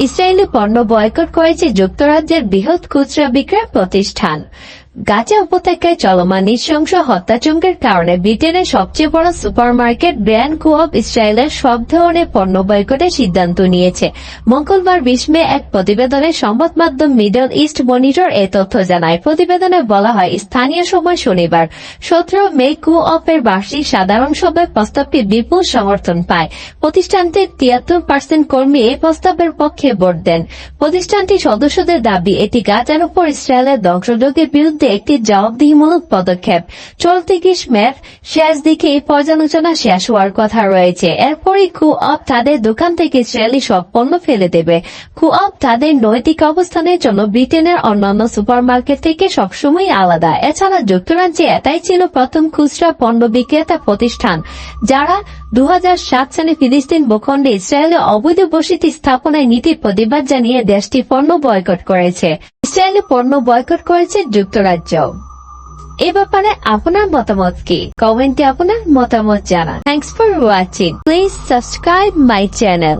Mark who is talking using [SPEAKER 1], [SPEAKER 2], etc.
[SPEAKER 1] Israeli পণ্য boycott করেছে যুক্তরাজ্যের বৃহৎ খুচরা বিক্রয় প্রতিষ্ঠান। গাজা উপত্যকায় চলমান নৃশংস হত্যাচঙ্গের কারণে ব্রিটেনের সবচেয়ে বড় সুপারমার্কেট ব্র্যান্ড কোঅপ ইসরায়েলের সব ধরনের পণ্য বয়কটের সিদ্ধান্ত নিয়েছে। মঙ্গলবার বিশ মে এক প্রতিবেদনে সংবাদ মাধ্যম মিডল ইস্ট মনিটর এ তথ্য জানায়। প্রতিবেদনে বলা হয়, স্থানীয় সময় শনিবার সতেরো মে কোঅপের বার্ষিক সাধারণ সভায় প্রস্তাবটি বিপুল সমর্থন পায়। প্রতিষ্ঠানটির তিয়াত্তর পার্সেন্ট কর্মী এই প্রস্তাবের পক্ষে ভোট দেন। প্রতিষ্ঠানটির সদস্যদের দাবি, এটি গাজার উপর ইসরায়েলের ধ্বংসযজ্ঞের বিরুদ্ধে একটি জবাবদিহিমূলক পদক্ষেপ। চলতি গ্রীষ্মের শেষ দিকে পর্যালোচনা শেষ হওয়ার কথা রয়েছে। এরপরই কুঅপ তাদের দোকান থেকে ইসরায়েলি সব পণ্য ফেলে দেবে। কুঅপ তাদের নৈতিক অবস্থানের জন্য ব্রিটেনের অন্যান্য সুপারমার্কেট থেকে সবসময় আলাদা। এছাড়া যুক্তরাজ্যে এটাই ছিল প্রথম খুচরা পণ্য বিক্রেতা প্রতিষ্ঠান, যারা দু হাজার সাত সালে ফিলিস্তিন ভূখণ্ডে ইসরায়েলে অবৈধ বসতি স্থাপনায় নীতির প্রতিবাদ জানিয়ে দেশটি পণ্য বয়কট করেছে। ইসরায়েলি পণ্য বয়কট করেছে যুক্তরাজ্য। এ ব্যাপারে আপনার মতামত কি? কমেন্টে আপনার মতামত জানান। Thanks for watching please subscribe my channel